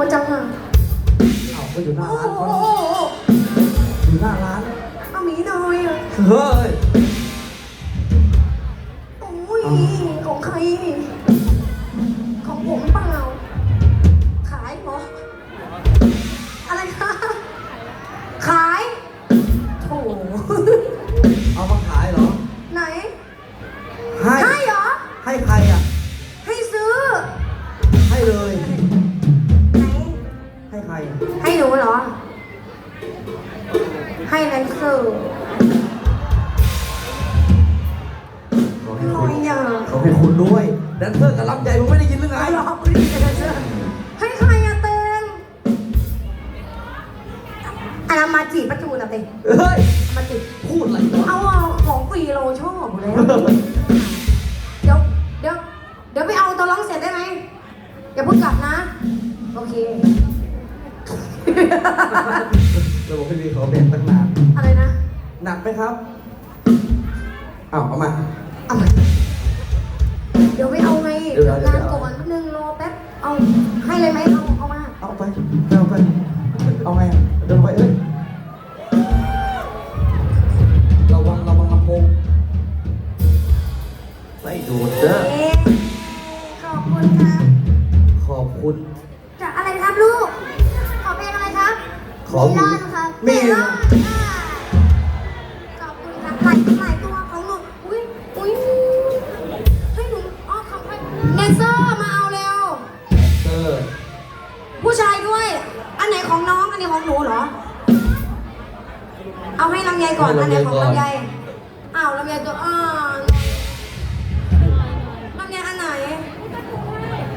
หัวจังหังเอาก็อยู่หน้าโอ้ร้านโหเขาอยู่หน้าร้าน เอาหมีหน่อยอะเฮ้ย โอ้ย ให้คุณด้วยแดนเซอร์กับลำใจมึงไม่ได้ยินหรือไงไอ้หรอกไม่ได้แลนเซอร์ให้ใครอะเต็งอันนั้นมาจีบประจูนอะเต็งเฮ้ย มาจีบพูดอะไรวะเอาเอาของฟรีเราชอบอยู่แล้วเดี๋ยวเดี๋ยวเดี๋ยวไปเอาตัวร้องเสร็จได้ไหมอย่าเพิ่งกลับนะ โอเคเราบอกพี่วีเขาเบนตั้งนานอะไรนะ หนักไหมครับอ้าวเอามาเอามา เอา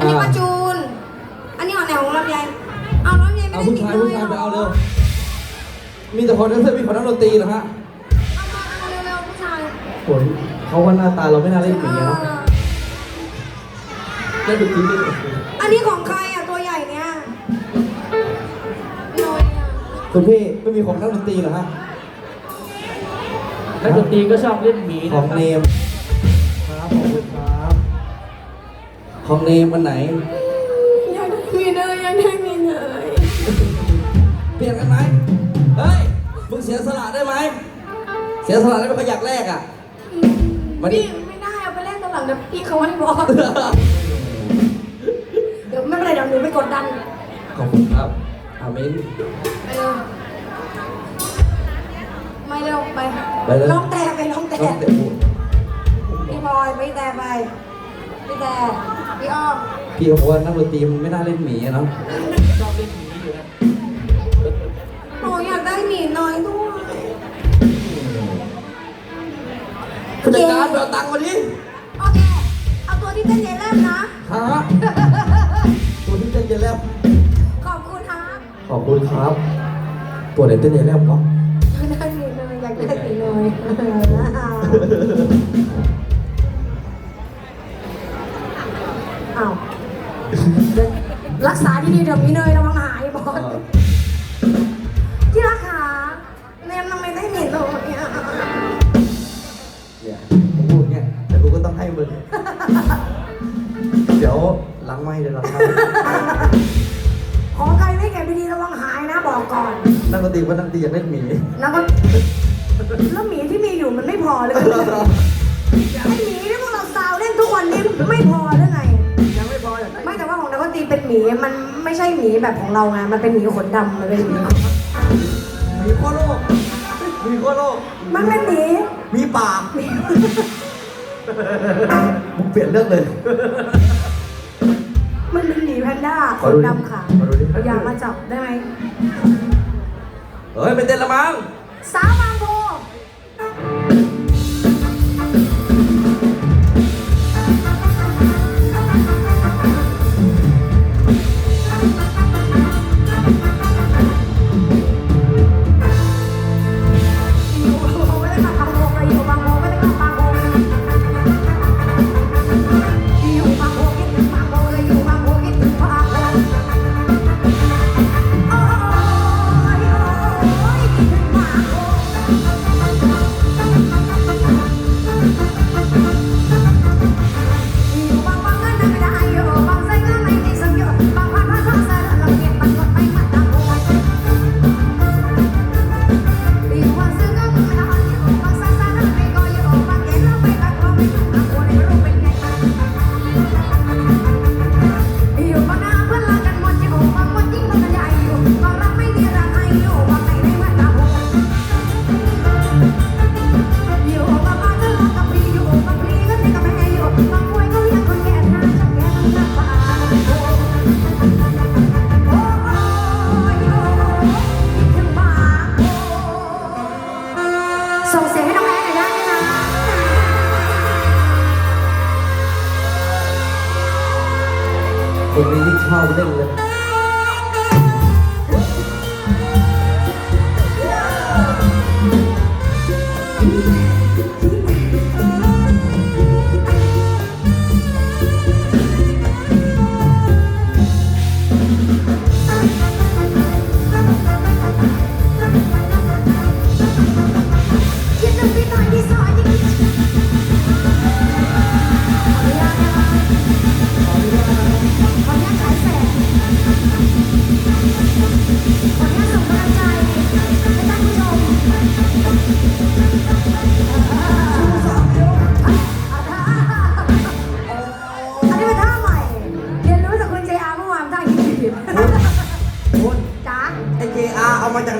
อันนี้ป้าจูน อันนี้อันไหนของลำไยเอาลำไยไม่เอาได้ผู้ชายผู้ชายไปเอาเร็ว มีแต่คนแดนเซอร์มีคนนักดนตรีเหรอฮะเอามาเอาเร็วๆผู้ชายผลเขาว่าหน้าตาเราไม่น่าเล่นหมีอะเนาะเออเล่นดนตรีนี่โอ้โหอันนี้ของใครอะตัวใหญ่เนี่ยน้อยอะคุณพี่ไม่มีของนักดนตรีเหรอฮะนักดนตรีก็ชอบเล่นหมีขนะองครับเนม ของเนมวันไหนอยากได้มีเนยอยากได้มีเนยเปลี่ยนกันไหมเฮ้ย มึงเสียสละได้ไหม เสียสละได้ไหมเขาอยากแลกอะ มาดิ พี่ไม่ได้เอาไปเล่นตอนหลังเดี๋ยวพี่เขาไม่บอกเดี๋ยวไม่เป็นไรเดี๋ยวหนูไปกดดันขอบคุณครับ อามินไปเร็วไม่เร็วไปไปเลยน้องแต่ไปน้องแต่ต้องเตะบุพี่บอยพี่แต่ไป พี่แต่พี่อ้อมพี่เขาบอกว่านักดนตรีมันไม่น่าเล่นหมีอะเนาะชอบเล่นหมีอยู่นะหนูอยากได้หมีน้อยด้วยผู้จัดการไปเอาตังค์มาดิโอเค เอาตัวที่เต้นเยเล่มนะ ฮะตัวที่เต้นเยนแล้ว ขอบคุณครับ ขอบคุณครับ ตัวไหนเต้นเยนแล้วก็อยากได้หมีน้อยอยากได้หมีน้อย ษาที่ดีเดี๋ยวมีเนยระวังหายบอสที่รักขาเนมทำไมได้หนีเลยอะเนี่ยผมพูดเนี่ยแต่กูก็ต้องให้มึงเดี๋ยวหลังไม่เดี๋ยวหลังไม่ของใครไม่เก็บดีๆระวังหายนะบอกก่อน นักดนตรีว่านักดนตรีอยากเล่นหมีแล้วก็แล้วหมีที่มีอยู่มันไม่พอเลยไอ้หมีที่พวกเราซาวเล่นทุกวันนี้ไม่พอหรือไง มีมันไม่ใช่หมีแบบของเราไง มันเป็นหมีขนดำมันเป็นหมีมีขั้วโลก มีขั้วโลก มันเป็นหมีมีปากมึงเปลี่ยนเรื่องเลย มันเป็นหมีแพนด้าขขอนดูดิดำขาวขอดูดิอย่ามาจับได้ไหมเฮ้ยไม่เต้นละมั้งสาวบาง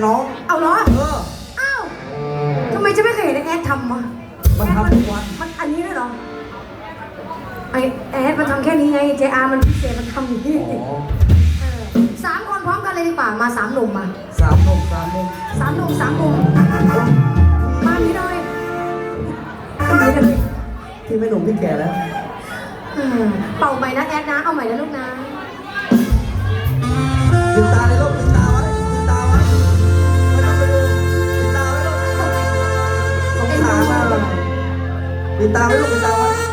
น้อง เอาเหรอเออ อ้าทำไมจะไม่เคยเห็นแอดทำมามันทำทุกวัน มันอันนี้เลยเหรอไอแอดมันทำแค่นี้ไงเจอามันพิเศษมันทำอย่างนี้สามคนพร้อมกันเลยดีกว่ามาสามหนุ่มมาสามมุมสามมุมสามหนุ่มสามมุมมานี้หลยมานี้เลยที่ไม่หนุ่มที่แก่แล้วเป่าใหม่นะแอดนะ เอาใหม่นะลูกนะ ดวงตาในโลก 你打我，你打我。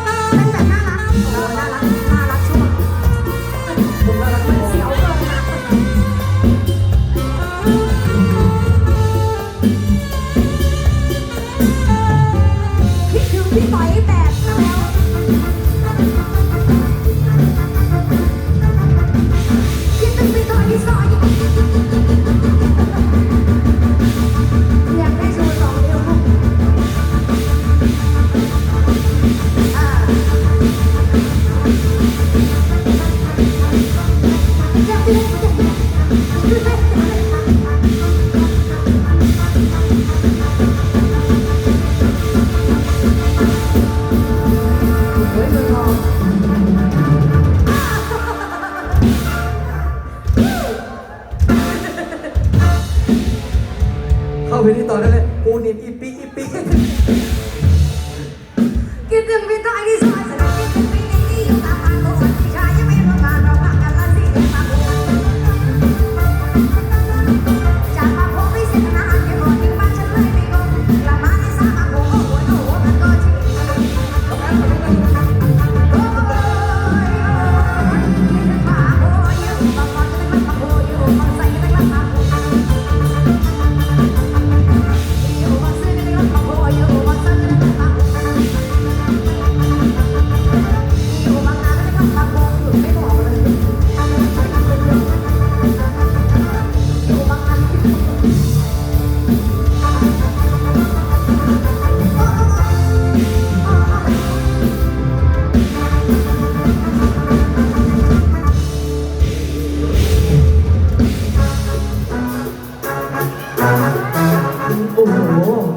곡으로.